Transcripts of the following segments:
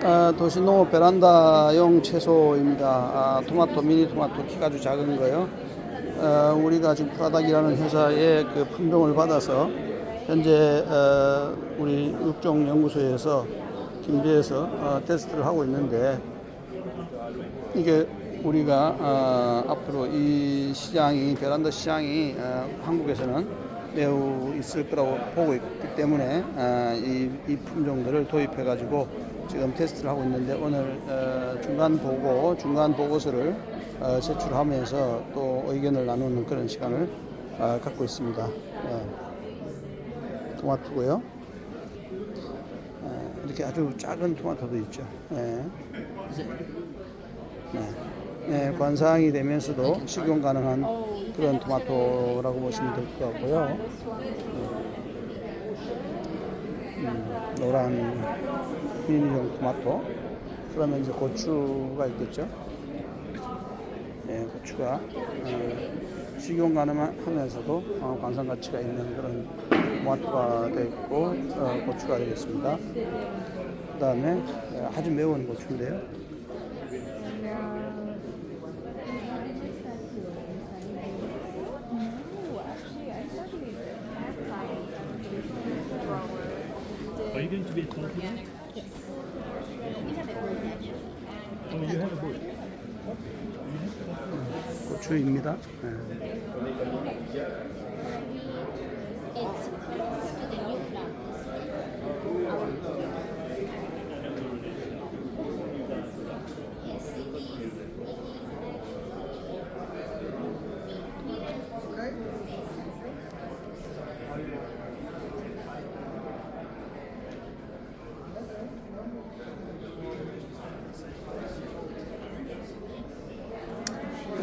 아, 도시농업 베란다용 채소입니다. 아, 토마토, 미니 토마토 키가 아주 작은 거요. 어, 우리가 지금 프라닥이라는 회사의 그 품종을 받아서 현재 어, 우리 육종 연구소에서 김제에서 어, 테스트를 하고 있는데 이게 우리가 어, 앞으로 이 시장이 베란다 시장이 어, 한국에서는 매우 있을 거라고 보고 있기 때문에 어, 이, 이 품종들을 도입해 가지고 지금 테스트를 하고 있는데 오늘 어, 중간 보고 중간 보고서를 어, 제출하면서 또 의견을 나누는 그런 시간을 어, 갖고 있습니다. 예. 토마토고요. 예, 이렇게 아주 작은 토마토도 있죠. 예. 네. 네, 관상이 되면서도 식용 가능한 그런 토마토라고 보시면 될 것 같고요. 음, 노란 미니용 토마토. 그러면 이제 고추가 있겠죠. 네, 고추가 어, 식용 가능하면서도 어, 관상 가치가 있는 그런 토마토가 되고 어, 고추가 되겠습니다. 그 다음에 아주 매운 고추인데요. Are you going to be a tomato? Yes. Oh, you have a boat. 고추입니다. 네. It's close to the new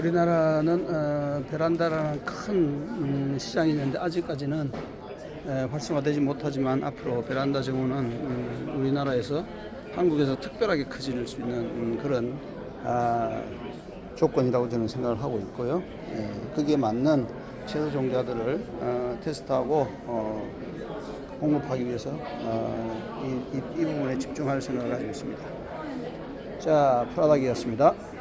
우리나라는 어, 베란다라는 큰 음, 시장이 있는데 아직까지는 에, 활성화되지 못하지만 앞으로 베란다 정우는 음, 우리나라에서 한국에서 특별하게 커질 수 있는 음, 그런 아, 조건이라고 저는 생각을 하고 있고요. 예, 거기에 맞는 채소 종자들을 어, 테스트하고 어, 공급하기 위해서 어, 이, 이, 이 부분에 집중할 생각을 가지고 있습니다. 자, 프라닥이었습니다.